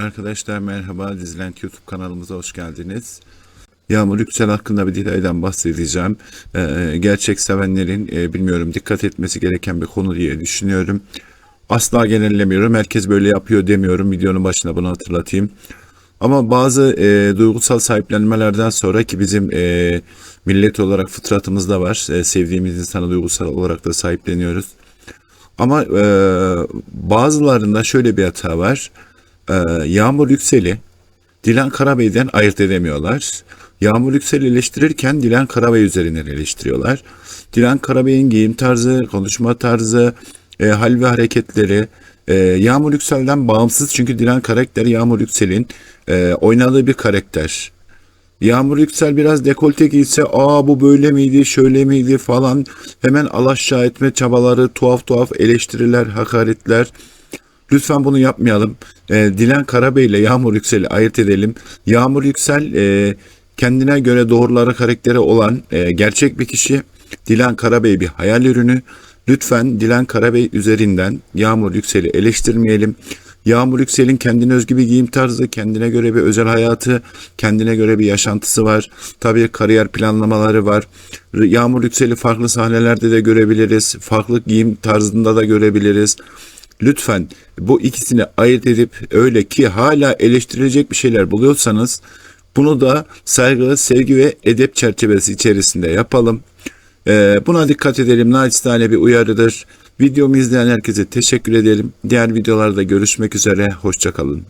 Arkadaşlar merhaba Dizilent YouTube kanalımıza hoş geldiniz. Yağmur Yüksel hakkında bir detaydan bahsedeceğim. Ee, gerçek sevenlerin e, bilmiyorum dikkat etmesi gereken bir konu diye düşünüyorum. Asla genellemiyorum. Herkes böyle yapıyor demiyorum. Videonun başına bunu hatırlatayım. Ama bazı e, duygusal sahiplenmelerden sonra ki bizim e, millet olarak fıtratımızda var. E, sevdiğimiz insanı duygusal olarak da sahipleniyoruz. Ama e, bazılarında şöyle bir hata var. E, Yağmur Yüksel'i Dilan Karabey'den ayırt edemiyorlar. Yağmur Yüksel'i eleştirirken Dilan Karabey üzerinden eleştiriyorlar. Dilan Karabey'in giyim tarzı, konuşma tarzı, e, hal ve hareketleri e, Yağmur Yüksel'den bağımsız çünkü Dilan karakteri Yağmur Yüksel'in e, oynadığı bir karakter. Yağmur Yüksel biraz dekolte giyse aa bu böyle miydi şöyle miydi falan hemen alaşağı etme çabaları tuhaf tuhaf eleştiriler hakaretler lütfen bunu yapmayalım Ee, Dilan Karabey ile Yağmur Yüksel'i ayırt edelim Yağmur Yüksel e, kendine göre doğruları karakteri olan e, gerçek bir kişi Dilan Karabey bir hayal ürünü lütfen Dilan Karabey üzerinden Yağmur Yüksel'i eleştirmeyelim Yağmur Yüksel'in kendine özgü bir giyim tarzı, kendine göre bir özel hayatı, kendine göre bir yaşantısı var. Tabii kariyer planlamaları var. Yağmur Yüksel'i farklı sahnelerde de görebiliriz. Farklı giyim tarzında da görebiliriz. Lütfen bu ikisini ayırt edip öyle ki hala eleştirilecek bir şeyler buluyorsanız bunu da saygı, sevgi ve edep çerçevesi içerisinde yapalım. Ee, buna dikkat edelim. Naçizane bir uyarıdır. Videomu izleyen herkese teşekkür edelim. Diğer videolarda görüşmek üzere. Hoşçakalın.